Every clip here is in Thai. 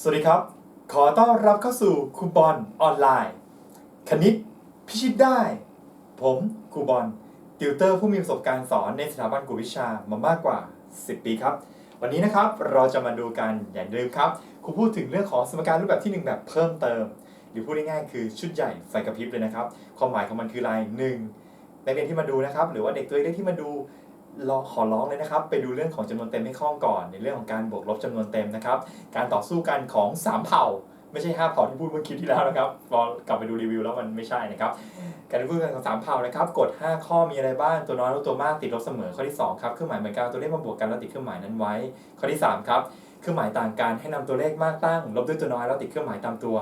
สวัสดีครับ ขอต้อนรับเข้าสู่ครูบอลออนไลน์ คณิตพิชิตได้ ผมครูบอลติวเตอร์ผู้มีประสบการณ์สอนในสถาบันกวดวิชามามากกว่า 10 ปีครับ วันนี้นะครับเราจะมาดูกันอย่างเดิมครับครูพูดถึงเรื่องของสมการรูปแบบที่ 1 แบบเพิ่มเติม หรือพูดง่ายๆคือชุดใหญ่ไฟกระพริบเลยนะครับ ความหมายของมันคืออะไรหนึ่งนักเรียนที่มาดูนะครับ หรือว่าเด็กตัวเล็กที่มาดู รอขอร้องเลยนะครับ ไปดูเรื่องของจำนวนเต็มให้คล่องก่อน ในเรื่องของการบวกลบจำนวนเต็มนะครับ การต่อสู้กันของ 3 เผ่า ไม่ใช่ 5 เผ่าที่พูดเมื่อคลิปที่แล้วนะครับพอกลับไปดูรีวิวแล้วมันไม่ใช่นะครับ การพูดกันของ3เผ่านะครับกฎ5ข้อมีอะไรบ้างตัวน้อยลบตัวมากติดลบเสมอข้อที่2ครับเครื่องหมายเหมือนกันตัวเลขมาบวกกันแล้วติดเครื่องหมายนั้นไว้ ข้อที่3ครับเครื่องหมายต่างกันให้นำตัวเลขมากตั้ง ลบด้วยตัวน้อยแล้วติดเครื่องหมายตามตัว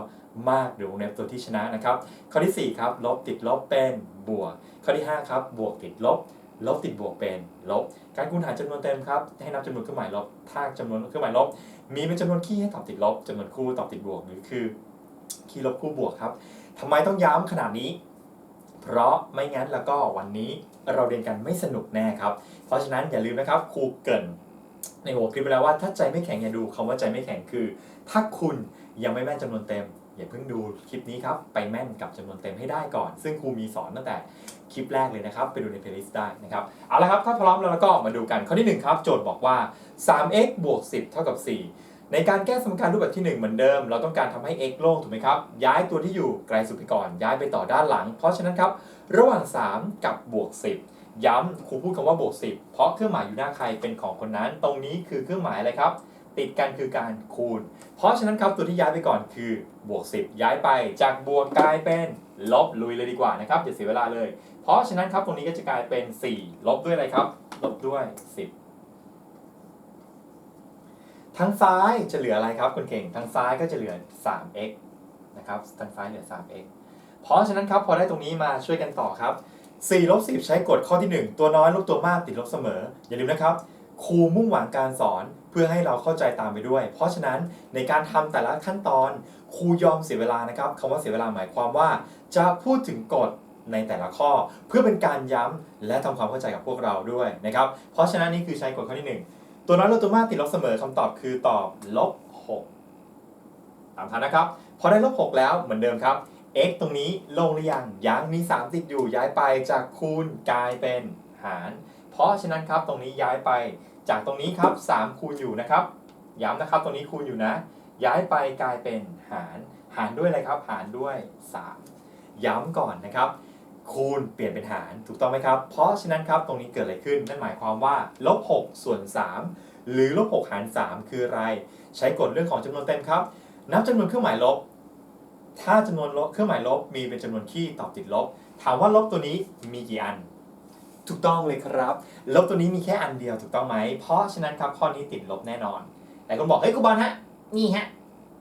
มากหรือวงเล็บตัวที่ชนะนะครับ ข้อที่สี่ครับลบติดลบเป็นบวก ข้อที่ห้าครับบวกติดลบ ลบติดบวกเป็นลบ การคูณหารจำนวนเต็มครับ ให้นับจำนวนเครื่องหมายลบถ้าจำนวนเครื่องหมายลบ มีเป็นจำนวนคี่ให้ตอบติดลบจำนวนคู่ตอบติดบวกหรือคือคี่ลบคู่บวกครับทำไมต้องย้ำขนาดนี้ เพราะไม่งั้นแล้วก็วันนี้เราเรียนกันไม่สนุกแน่ครับ เพราะฉะนั้นอย่าลืมนะครับครูเกินในหัวคลิปไปแล้วว่าถ้าใจไม่แข็งอย่าดูคำว่าใจไม่แข็งคือ ถ้าคุณยังไม่แม่นจำนวนเต็ม อย่าเพิ่งดูคลิปนี้ครับ ไปแม่นกับจำนวนเต็มให้ได้ก่อน ซึ่งครูมีสอนตั้งแต่คลิปแรกเลยนะครับ ไปดูในเพลย์ลิสต์ได้นะครับ เอาละครับ ถ้าพร้อมแล้วก็มาดูกัน ข้อที่หนึ่งครับ โจทย์บอกว่า 3x บวก 10 เท่ากับ 4 ในการแก้สมการรูปแบบที่ 1 เหมือนเดิม เราต้องการทำให้ x โล่งถูกไหมครับ ย้ายตัวที่อยู่ไกลสุดไปก่อน ย้ายไปต่อด้านหลัง เพราะฉะนั้นครับ ระหว่าง 3 กับบวก 10 ย้ำครูพูดคำว่าบวก 10 เพราะเครื่องหมายอยู่หน้าใครเป็นของคนนั้น ตรงนี้คือเครื่องหมายอะไรครับ ติดกันคือการคูณ เพราะฉะนั้นครับตัวที่ย้ายไปก่อนคือบวก 10 ย้ายไป จากบวกกลายเป็นลบลุยเลยดีกว่านะครับอย่าเสียเวลาเลย เพราะฉะนั้นครับตรงนี้ก็จะกลายเป็น 4 ลบด้วยอะไรครับ ลบด้วย 10 ทางซ้ายจะเหลืออะไรครับคุณเก่ง ทางซ้ายก็จะเหลือ 3x นะครับ ทางซ้ายเหลือ 3x เพราะฉะนั้นครับพอได้ตรงนี้มาช่วยกันต่อครับ 4 ลบ 10 ใช้กฎข้อที่ 1 ตัวน้อยลบตัวมากติดลบเสมอ อย่าลืมนะครับ ครูมุ่งหวังการสอนเพื่อให้เราเข้าใจตามไปด้วย เพราะฉะนั้นในการทำแต่ละขั้นตอน ครูยอมเสียเวลานะครับคำว่าเสียเวลาหมายความว่า จะพูดถึงกฎ ในแต่ละข้อ เพื่อเป็นการย้ำและทำความเข้าใจกับพวกเราด้วยนะครับ เพราะฉะนั้นนี่คือใช้กฎข้อที่หนึ่งตัวน้อยลบตัวมากติดลบเสมอคำตอบคือตอบลบ6ตามทันนะครับ พอได้ลบ6แล้วเหมือนเดิมครับ x ตรงนี้ลงหรือยังยังมี 3 ติดอยู่ย้ายไปจากคูณกลายเป็นหาร เพราะฉะนั้นครับตรงนี้ย้ายไปจากตรงนี้ครับ 3 คูณอยู่นะครับ ย้ำนะครับตรงนี้คูณอยู่นะ ย้ายไปกลายเป็นหาร หารด้วยอะไรครับ หารด้วย 3 ย้ำก่อนนะครับ คูณเปลี่ยนเป็นหารถูกต้องไหมครับ เพราะฉะนั้นครับตรงนี้เกิดอะไรขึ้น นั่นหมายความว่าลบ6ส่วน 3 หรือลบ6หาร 3 คืออะไร ใช้กฎเรื่องของจำนวนเต็มครับ นับจำนวนเครื่องหมายลบ ถ้าจำนวนลบเครื่องหมายลบมีเป็นจำนวนคี่ตอบติดลบ ถามว่าลบตัวนี้มีกี่อัน ถูกต้องเลยครับ ลบตัวนี้มีแค่อันเดียวถูกต้องไหม เพราะฉะนั้นครับข้อนี้ติดลบแน่นอนแต่คนบอกเฮ้ยครูบอลฮะนี่ฮะ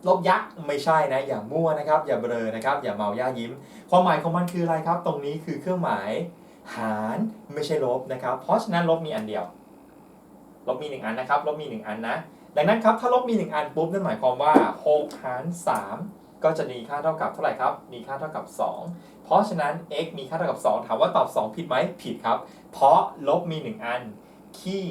ลบยักษ์ไม่ใช่นะ อย่ามั่วนะครับ อย่าเบลอนะครับ อย่าเมาย่ายิ้ม ความหมายของมันคืออะไรครับ ตรงนี้คือเครื่องหมายหารไม่ใช่ลบนะครับ เพราะฉะนั้นลบมีอันเดียว ลบมีหนึ่งอันนะครับ ลบมีหนึ่งอันนะ ดังนั้นครับ ถ้าลบมีหนึ่งอันปุ๊บนั่นหมายความว่า6หาร3 ก็จะมีค่าเท่ากับเท่าไหร่ครับ มีค่าเท่ากับ 2 เพราะฉะนั้น x มีค่าเท่ากับ 2 ถามว่าตอบ 2 ผิดไหมผิดครับ เพราะลบมี 1 อัน ขี้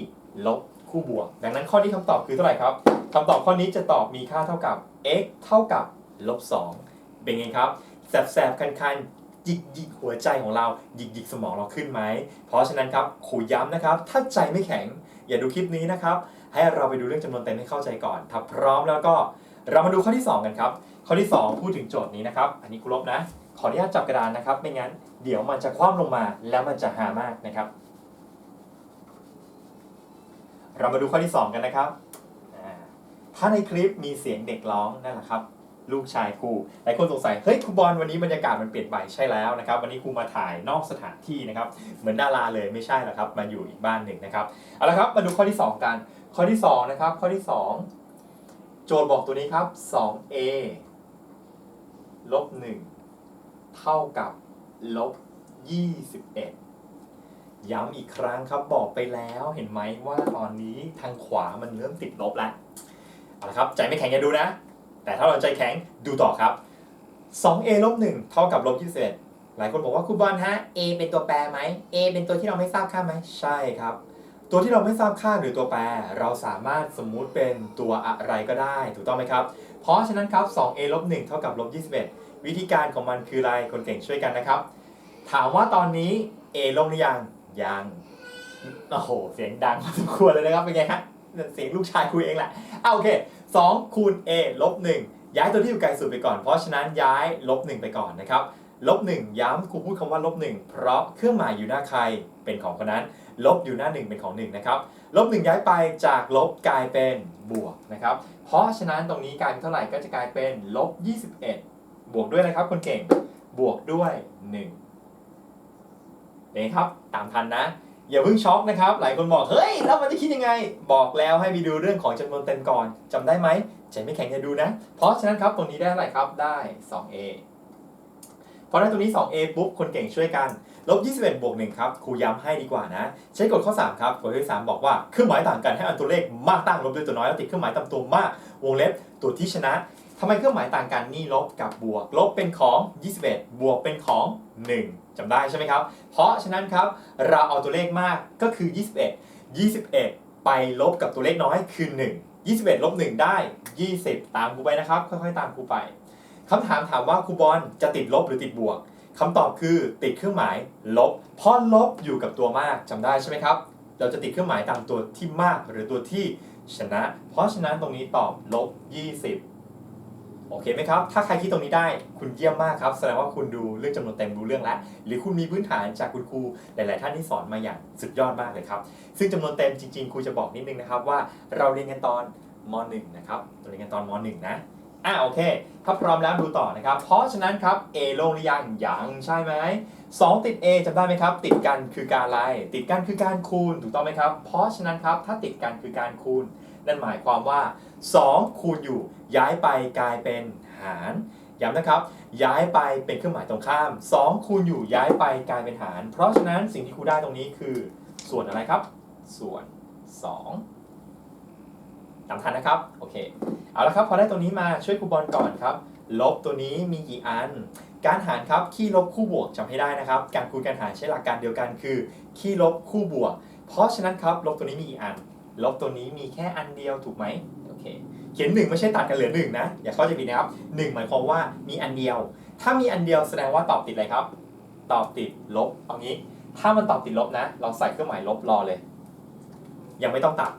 ลบ คู่บวก ดังนั้นข้อนี้คำตอบคือเท่าไหร่ครับคำตอบข้อนี้จะตอบมีค่าเท่ากับ x เท่ากับลบ2เป็นไงครับแสบๆคันๆยิกยิกหัวใจของเรายิกยิกสมองเราขึ้นไหม เพราะฉะนั้นครับขูย้ำนะครับ ถ้าใจไม่แข็ง อย่าดูคลิปนี้นะครับ ให้เราไปดูเรื่องจำนวนเต็มให้เข้าใจก่อน ถ้าพร้อมแล้วก็เรามาดูข้อที่ 2 กันครับ ข้อที่ 2 พูดถึงโจทย์นี้นะครับ อันนี้ครูลบนะ ขออนุญาตจับกระดานนะครับ ไม่งั้น เดี๋ยวมันจะคว่ำลงมาแล้วมันจะหามากนะครับ เรามาดูข้อที่ 2 กันนะครับ ถ้าในคลิปมีเสียงเด็กร้องนั่นแหละครับ ลูกชายครูหลายคนสงสัย เฮ้ยครูบอลวันนี้บรรยากาศมันเปลี่ยนไปใช่แล้วนะครับ วันนี้ครูมาถ่ายนอกสถานที่นะครับ เหมือนดาราเลยไม่ใช่หรอกครับ มาอยู่อีกบ้านหนึ่งนะครับ เอาละครับ มาดูข้อที่ 2 กัน ข้อที่ 2 นะครับ ข้อที่ 2 โจทย์บอกตัวนี้ครับ 2a ลบ1เท่ากับลบ21 ย้ำอีกครั้งครับบอกไปแล้วเห็นไหมว่าตอนนี้ทางขวามันเริ่มติดลบแล้วเอาละครับใจไม่แข็งอย่าดูนะ แต่ถ้าเราใจแข็งดูต่อครับ 2a ลบ1เท่ากับลบ21หลายคนบอกว่าคุณบอลฮะ a เป็นตัวแปรไหม a เป็นตัวที่เราไม่ทราบค่าไหมใช่ครับ ตัวที่เราไม่ทราบค่าหรือตัวแปร เราสามารถสมมุติเป็นตัวอะไรก็ได้ ถูกต้องไหมครับ เพราะฉะนั้นครับ 2a ลบ1เท่ากับลบ21วิธีการของมันคืออะไรคนเก่งช่วยกันนะครับ ถามว่าตอนนี้ a ลงหรือยัง ยังโอ้โห เสียงดังพอสมควรเลยนะครับเป็นไงฮะเสียงลูกชายคุยเองแหละเอาโอเค2คูณ a ลบ1ย้ายตัวที่อยู่ไกลสุดไปก่อน เพราะฉะนั้นย้ายลบ1ไปก่อนนะครับลบ1ย้ำครูพูดคำว่าลบ1เพราะเครื่องหมายอยู่หน้าใครเป็นของคนนั้น ลบอยู่หน้า 1 เป็นของ1นะครับลบ1ย้ายไปจากลบกลายเป็นบวกนะครับเพราะฉะนั้นตรงนี้กลายเป็นเท่าไหร่ก็จะกลายเป็นลบ21 บวกด้วยนะครับคนเก่งบวกด้วย 1 นี่ครับตามทันนะ อย่าเพิ่งช็อกนะครับ หลายคนบอกเฮ้ยแล้วมันจะคิดยังไง บอกแล้วให้ไปดูเรื่องของจำนวนเต็มก่อนจำได้ไหมใจไม่แข็งอย่าดูนะ เพราะฉะนั้นครับตรงนี้ได้เท่าไรครับได้ 2a พอได้ตรงนี้ 2a ปุ๊บคนเก่งช่วยกันลบ21บวก1ครับครูย้ำให้ดีกว่านะ ใช้กฎข้อ 3 ครับกฎที่3บอกว่าเครื่องหมายต่างกันให้อันตัวเลขมากตั้งลบด้วยตัวน้อยแล้วติดเครื่องหมายตามตัวมาก วงเล็บตัวที่ชนะ ทำไมเครื่องหมายต่างกันนี่ลบกับบวก ลบเป็นของ 21 บวกเป็นของ 1จำได้ใช่ไหมครับ เพราะฉะนั้นครับเราเอาตัวเลขมากก็คือ 21 21 ไปลบกับตัวเลขน้อยคือ 1 21 ลบ 1 ได้ 20 ตามครูไปนะครับ ค่อยๆ ตามครูไปคำถามถามว่าครูบอลจะติดลบหรือติดบวกคำตอบคือติดเครื่องหมายลบ เพราะลบอยู่กับตัวมากจำได้ใช่ไหมครับ เราจะติดเครื่องหมายตามตัวที่มากหรือตัวที่ชนะ เพราะฉะนั้นตรงนี้ตอบลบ 20 โอเคไหมครับ ถ้าใครคิดตรงนี้ได้คุณเยี่ยมมากครับ แสดงว่าคุณดูเรื่องจำนวนเต็มรู้เรื่องแล้ว หรือคุณมีพื้นฐานจากคุณครูหลาย ๆ ท่านที่สอนมาอย่างสุดยอดมากเลยครับ ซึ่งจำนวนเต็มจริง ๆ ครูจะบอกนิดนึงนะครับว่าเราเรียนกันตอนม .1 นะครับเราเรียนกันตอนม .1 นะอะโอเค ถ้าพร้อมแล้วดูต่อนะครับ เพราะฉะนั้นครับ A ลงหรือยังยังใช่ไหม2ติด A จำได้ไหมครับ ติดกันคือการอะไร ติดกันคือการคูณถูกต้องไหมครับ เพราะฉะนั้นครับถ้าติดกันคือการคูณ นั่นหมายความว่า 2 คูณอยู่ย้ายไปกลายเป็นหารย้ำนะครับ ย้ายไปเป็นเครื่องหมายตรงข้าม 2 คูณอยู่ย้ายไปกลายเป็นหาร เพราะฉะนั้นสิ่งที่ครูได้ตรงนี้คือ ส่วนอะไรครับ ส่วน2จำทันนะครับ โอเค เอาละครับ พอได้ตัวนี้มาช่วยครูบอลก่อนครับ ลบตัวนี้มีกี่อัน การหารครับคี่ลบคู่บวกจำให้ได้นะครับ การคูณการหารใช้หลักการเดียวกันคือคี่ลบคู่บวก เพราะฉะนั้นครับลบตัวนี้มีกี่อัน ลบตัวนี้มีแค่อันเดียวถูกไหมโอเคเขียนหนึ่งไม่ใช่ตัดกันเหลือหนึ่งนะอย่าเข้าใจผิดนะครับหนึ่งหมายความว่ามีอันเดียว ถ้ามีอันเดียวแสดงว่าตอบติดอะไรครับ ตอบติดลบเอางี้ ถ้ามันตอบติดลบนะ เราใส่เครื่องหมายลบรอเลย ยังไม่ต้องตัด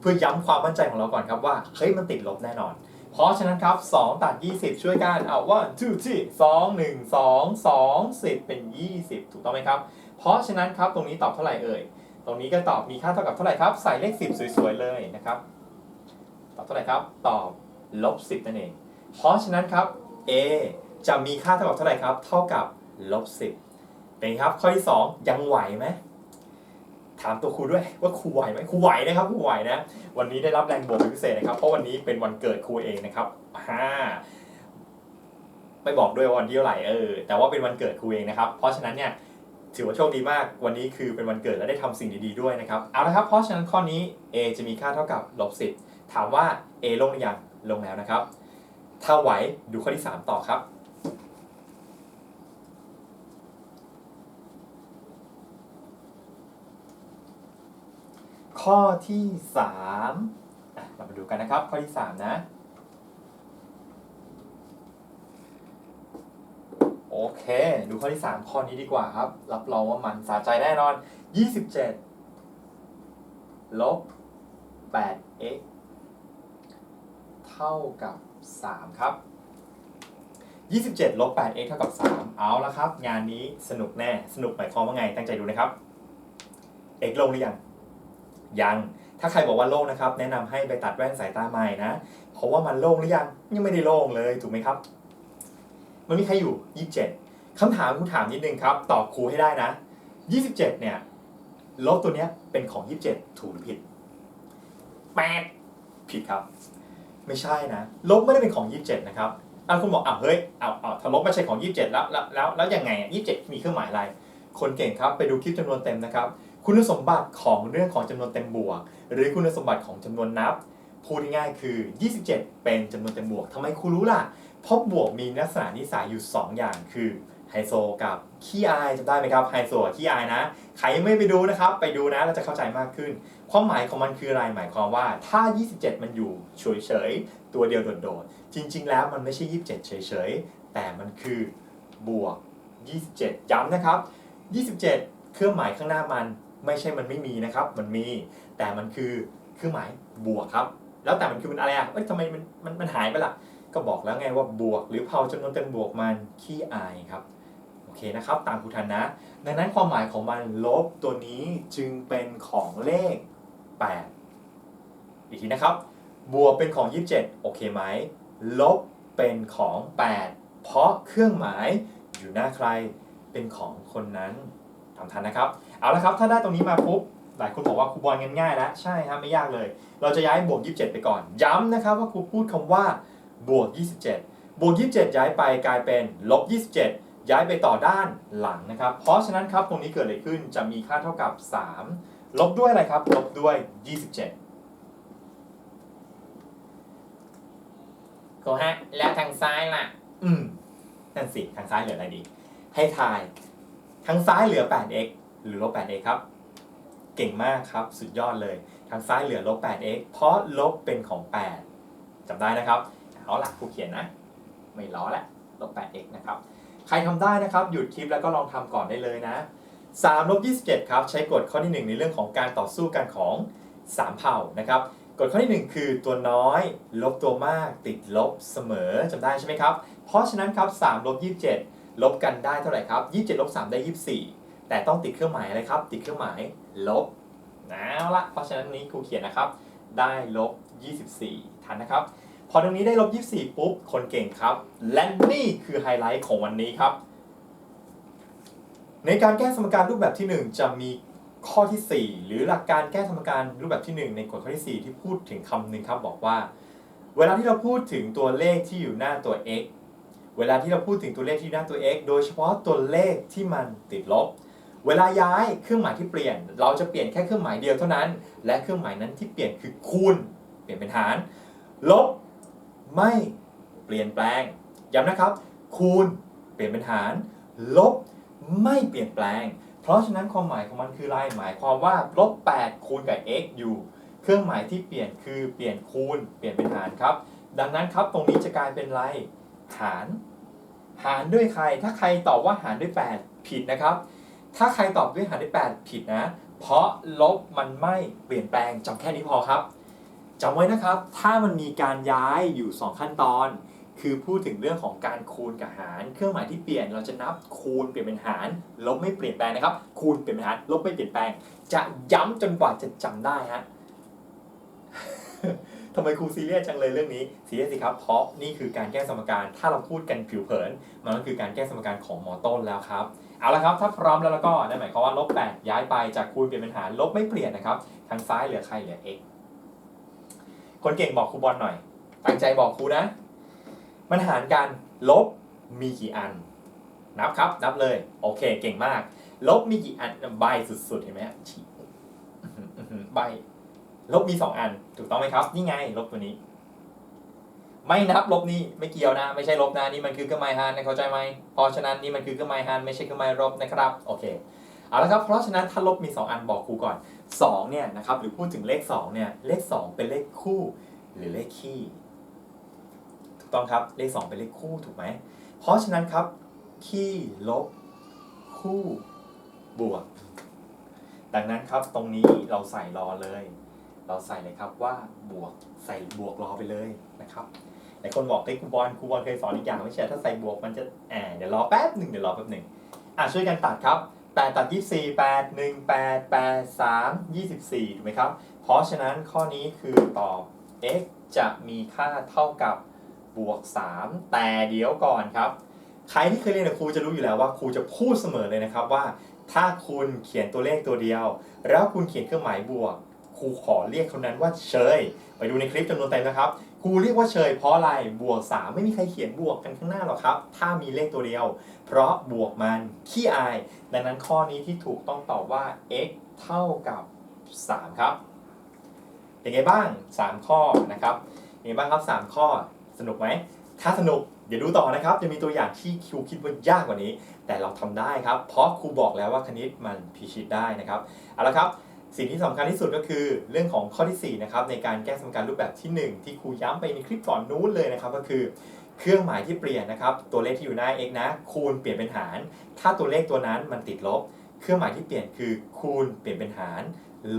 เพื่อย้ำความมั่นใจของเราก่อนครับว่าเฮ้ยมันติดลบแน่นอน เพราะฉะนั้นครับ 2 ตัด 20 ช่วยกันเอาว่า two three 2 1 2 2 10 เป็น 20 ถูกต้องไหมครับ เพราะฉะนั้นครับตรงนี้ตอบเท่าไหร่เอ่ย ตรงนี้ก็ตอบมีค่าเท่ากับเท่าไหร่ครับ ใส่เลข 10 สวยๆเลยนะครับ ตอบเท่าไหร่ครับ ตอบลบ10นั่นเอง เพราะฉะนั้นครับ a จะมีค่าเท่ากับเท่าไหร่ครับ เท่ากับลบ10เป็นไงครับ ข้อที่ 2 ยังไหวไหมถามตัวครูด้วยว่าครูไหวไหมครูไหวนะครับครูไหวนะ วันนี้ได้รับแรงบวกพิเศษนะครับ เพราะวันนี้เป็นวันเกิดครูเองนะครับฮ่าไม่บอกด้วยวันที่เท่าไหร่เออแต่ว่าเป็นวันเกิดครูเองนะครับ เพราะฉะนั้นเนี่ย ถือว่าโชคดีมาก วันนี้คือเป็นวันเกิดและได้ทำสิ่งดีๆด้วยนะครับ เอาละครับ เพราะฉะนั้นข้อนี้ a จะมีค่าเท่ากับลบ10 ถามว่า a ลงหรือยัง ลงแล้วนะครับ ถ้าไหวดูข้อที่ 3 ต่อครับ ข้อที่3เรามาดูกันนะครับ ข้อที่ 3 นะ โอ เค ดูข้อที่ 3 ข้อนี้ดีกว่าครับ รับรองว่ามันสะใจแน่นอน 27 ลบ 8x เท่ากับ 3 ครับ 27 ลบ 8x เท่ากับ 3 เอาละครับ งานนี้สนุกแน่ สนุกหมายความว่าไง ตั้งใจดูนะครับ x ลงหรือยัง ยัง ถ้าใครบอกว่าโล่งนะครับ แนะนำให้ไปตัดแว่นสายตาใหม่นะ เพราะว่ามันโล่งหรือยัง ยังไม่ได้โล่งเลย ถูกไหมครับ มันมีใครอยู่ 27คำถามครูถามนิดนึงครับ ตอบครูให้ได้นะ 27 เนี่ย ลบตัวเนี้ยเป็นของ 27 ถูกหรือผิด 8 ผิดครับ ไม่ใช่นะ ลบไม่ได้เป็นของ 27 นะครับอะคุณบอกอะเฮ้ยเอาเอาถ้าลบไม่ใช่ของ 27 แล้วแล้วแล้วแล้วยังไงอะ27 มีเครื่องหมายอะไร คนเก่งครับไปดูคลิปจำนวนเต็มนะครับ คุณสมบัติของเรื่องของจำนวนเต็มบวก หรือคุณสมบัติของจำนวนนับพูดง่ายๆคือ 27 เป็นจำนวนเต็มบวกทำไมครูรู้ล่ะ เพราะบวกมีลักษณะนิสัยอยู่ 2 อย่างคือไฮโซกับขี้อายจำได้ไหมครับไฮโซกับขี้อายนะ ใครไม่ไปดูนะครับ ไปดูนะเราจะเข้าใจมากขึ้น ความหมายของมันคืออะไรหมายความว่าถ้า 27 มันอยู่เฉยๆตัวเดียวโดดๆจริง ๆ แล้วมันไม่ใช่ 27 เฉยๆแต่มันคือบวก 27 ย้ำนะครับ 27 เครื่องหมายข้างหน้ามันไม่ใช่มันไม่มีนะครับ มันมี แต่มันคือเครื่องหมายบวกครับ แล้วแต่มันคือมันอะไรอะเอ้ยทำไมมันมันมันหายไปล่ะ ก็บอกแล้วไงว่าบวก หรือเผาจำนวนเต็มบวกมันขี้อายครับโอเคนะครับตามครูทันนะ ดังนั้นความหมายของมันลบตัวนี้จึงเป็นของเลข 8 อีกทีนะครับ บวกเป็นของ 27 โอเคไหม ลบเป็นของ 8 เพราะเครื่องหมายอยู่หน้าใครเป็นของคนนั้นทำทันนะครับ เอาละครับถ้าได้ตรงนี้มาปุ๊บหลายคนบอกว่าครูบอลง่ายๆแล้วใช่ครับไม่ยากเลย เราจะย้ายบวก 27 ไปก่อน ย้ำนะครับว่าครูพูดคำว่า บวก 27 บวก 27 ย้ายไปกลายเป็นลบ 27 ย้ายไปต่อด้านหลังนะครับ เพราะฉะนั้นครับตรงนี้เกิดอะไรขึ้นจะมีค่าเท่ากับ 3 ลบด้วยอะไรครับ ลบด้วย 27ครูฮะแล้วทางซ้ายล่ะ อืมนั่นสิ ทางซ้ายเหลืออะไรดี ให้ทาย ทางซ้ายเหลือ 8x หรือลบ 8x ครับ เก่งมากครับ สุดยอดเลย ทางซ้ายเหลือลบ 8x เพราะลบเป็นของ 8จำได้นะครับ เอาละครูเขียนนะ ไม่ล้อละลบ 8x นะครับ ใครทำได้นะครับ หยุดคลิปแล้วก็ลองทำก่อนได้เลยนะ3ลบ27ครับ ใช้กฎข้อที่ 1 ในเรื่องของการต่อสู้กันของ 3 เผ่านะครับ กฎข้อที่ 1 คือตัวน้อย ลบตัวมาก ติดลบเสมอจำได้ใช่ไหมครับ เพราะฉะนั้นครับ3ลบ27 ลบกันได้เท่าไหร่ครับ 27ลบ3ได้ 24 แต่ต้องติดเครื่องหมายอะไรครับ ติดเครื่องหมายลบเอาละเพราะฉะนั้นนี้ครูเขียนนะครับ ได้ลบ 24 ทันนะครับ พอตรงนี้ได้ลบ24 ปุ๊บ คนเก่งครับ และนี่คือไฮไลท์ของวันนี้ครับ ในการแก้สมการรูปแบบที่ 1 จะมีข้อที่ 4 หรือหลักการแก้สมการรูปแบบที่ 1 ในกฎข้อที่ 4 ที่พูดถึงคำหนึ่งครับบอกว่า เวลาที่เราพูดถึงตัวเลขที่อยู่หน้าตัว x เวลาที่เราพูดถึงตัวเลขที่หน้าตัว x โดยเฉพาะตัวเลขที่มันติดลบ เวลาย้ายเครื่องหมายที่เปลี่ยน เราจะเปลี่ยนแค่เครื่องหมายเดียวเท่านั้น และเครื่องหมายนั้นที่เปลี่ยนคือคูณ เปลี่ยนเป็นหาร ลบ ไม่เปลี่ยนแปลง ย้ำนะครับ คูณเปลี่ยนเป็นหาร ลบไม่เปลี่ยนแปลง เพราะฉะนั้นความหมายของมันคืออะไรหมายความว่าลบ8คูณกับ x อยู่ เครื่องหมายที่เปลี่ยนคือเปลี่ยนคูณ เปลี่ยนเป็นหารครับ ดังนั้นครับตรงนี้จะกลายเป็นไร หาร หารด้วยใคร ถ้าใครตอบว่าหารด้วย 8 ผิดนะครับ ถ้าใครตอบด้วยหารด้วย 8 ผิดนะ เพราะลบมันไม่เปลี่ยนแปลงจำแค่นี้พอครับ จำไว้นะครับ ถ้ามันมีการย้ายอยู่ 2 ขั้นตอน คือพูดถึงเรื่องของการคูณกับหาร เครื่องหมายที่เปลี่ยนเราจะนับคูณเปลี่ยนเป็นหาร ลบไม่เปลี่ยนแปลงนะครับ คูณเปลี่ยนเป็นหาร ลบไม่เปลี่ยนแปลง จะย้ำจนกว่าจะจำได้ฮะทำไมครูซีเรียสจังเลยเรื่องนี้ซีเรียสสิครับ เพราะนี่คือการแก้สมการ ถ้าเราพูดกันผิวเผิน มันก็คือการแก้สมการของมอต้นแล้วครับเอาละครับ ถ้าพร้อมแล้วแล้วก็นั่นหมายความว่าลบ8ย้ายไปจากคูณเปลี่ยนเป็นหารลบไม่เปลี่ยนนะครับทางซ้ายเหลือใครเหลือ x คนเก่งบอกครูบอลหน่อย ตั้งใจบอกครูนะ มันหารกันลบมีกี่อัน นับครับ นับเลย โอเค เก่งมาก ลบมีกี่อันใบสุดๆเห็นไหมฉีใบ ลบมี2อัน ถูกต้องไหมครับ นี่ไง ลบตัวนี้ ไม่นับลบนี่ไม่เกี่ยวนะ ไม่ใช่ลบนะนี่มันคือเครื่องหมายหารนะเข้าใจไหมเพราะฉะนั้นนี่มันคือเครื่องหมายหารไม่ใช่เครื่องหมายลบนะครับ โอเค เอาละครับ เพราะฉะนั้นถ้าลบมี 2 อันบอกครูก่อน2เนี่ยนะครับหรือพูดถึงเลข2เนี่ยเลข 2 เป็นเลขคู่ หรือเลขคี่ถูกต้องครับเลข 2 เป็นเลขคู่ถูกไหมเพราะฉะนั้นครับคี่ลบ คู่บวก ดังนั้นครับตรงนี้เราใส่รอเลย เราใส่เลยครับว่าบวกใส่บวกรอไปเลยนะครับหลายคนบอกเฮ้ยครูบอลครูบอลเคยสอนอีกอย่างไม่ใช่ถ้าใส่บวกมันจะแอบเดี๋ยวรอแป๊บหนึ่งเดี๋ยวรอแป๊บหนึ่งอะช่วยกันตัดครับ 8 ตัด 24 8 1 8 8 3 24 ถูกไหมครับ เพราะฉะนั้นข้อนี้คือตอบ x จะมีค่าเท่ากับบวก 3 แต่เดี๋ยวก่อนครับ ใครที่เคยเรียนกับครูจะรู้อยู่แล้วว่าครูจะพูดเสมอเลยนะครับว่า ถ้าคุณเขียนตัวเลขตัวเดียว แล้วคุณเขียนเครื่องหมายบวก ครูขอเรียกคนนั้นว่าเชย ไปดูในคลิปจำนวนเต็มนะครับ ครูเรียกว่าเชยเพราะอะไรบวก 3 ไม่มีใครเขียนบวกกันข้างหน้าหรอกครับ ถ้ามีเลขตัวเดียว เพราะบวกมันขี้อาย ดังนั้นข้อนี้ที่ถูกต้องตอบว่า x เท่ากับ 3 ครับเป็นไงบ้าง 3 ข้อนะครับเป็นไงบ้างครับ 3 ข้อสนุกไหมถ้าสนุกอย่าดูต่อนะครับ จะมีตัวอย่างที่ครูคิดว่ายากกว่านี้ แต่เราทำได้ครับ เพราะครูบอกแล้วว่าคณิตมันพิชิตได้นะครับเอาละครับ สิ่งที่สำคัญที่สุดก็คือเรื่องของข้อที่ 4 นะครับในการแก้สมการรูปแบบที่ 1 ที่ครูย้ำไปในคลิปก่อนนู้นเลยนะครับ ก็คือเครื่องหมายที่เปลี่ยนนะครับตัวเลขที่อยู่หน้า x นะ คูณเปลี่ยนเป็นหาร ถ้าตัวเลขตัวนั้นมันติดลบ เครื่องหมายที่เปลี่ยนคือคูณเปลี่ยนเป็นหาร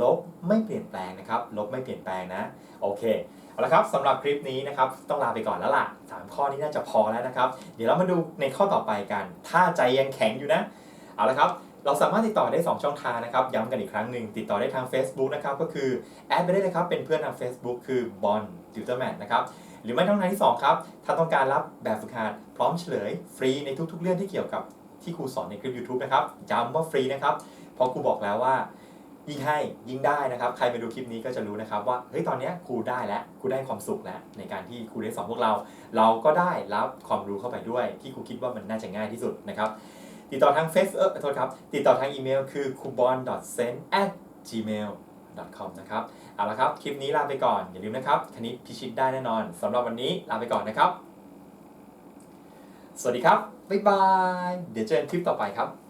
ลบไม่เปลี่ยนแปลงนะครับ ลบไม่เปลี่ยนแปลงนะโอเคเอาละครับสำหรับคลิปนี้นะครับต้องลาไปก่อนแล้วล่ะสามข้อนี้น่าจะพอแล้วนะครับ เดี๋ยวเรามาดูในข้อต่อไปกัน ถ้าใจยังแข็งอยู่นะเอาละครับ เราสามารถติดต่อได้ 2 ช่องทางนะครับ ย้ำกันอีกครั้งหนึ่ง ติดต่อได้ทาง Facebook นะครับก็คือแอดไปได้เลยครับ เป็นเพื่อนทาง Facebook คือบอลติวเตอร์แมนนะครับหรือไม่ช่องทางที่ 2 ครับ ถ้าต้องการรับแบบฝึกหัดพร้อมเฉลยฟรีในทุกๆ เรื่องที่เกี่ยวกับที่ครูสอนในคลิป YouTube นะครับย้ำว่าฟรีนะครับเพราะครูบอกแล้วว่ายิ่งให้ยิ่งได้นะครับ ใครไปดูคลิปนี้ก็จะรู้นะครับว่า เฮ้ย ตอนนี้ครูได้แล้ว ครูได้ความสุขแล้ว ในการที่ครูได้สอนพวกเรา เราก็ได้รับความรู้เข้าไปด้วย ที่ครูคิดว่ามันน่าจะง่ายที่สุดนะครับ ติดต่อทางเฟซเออโทษครับ ติดต่อทางอีเมลคือ coupon sen at gmail com นะครับ เอาละครับ คลิปนี้ลาไปก่อน อย่าลืมนะครับ คณิตพิชิตได้แน่นอนสำหรับวันนี้ลาไปก่อนนะครับ สวัสดีครับ บ๊ายบาย เดี๋ยวเจอกันคลิปต่อไปครับ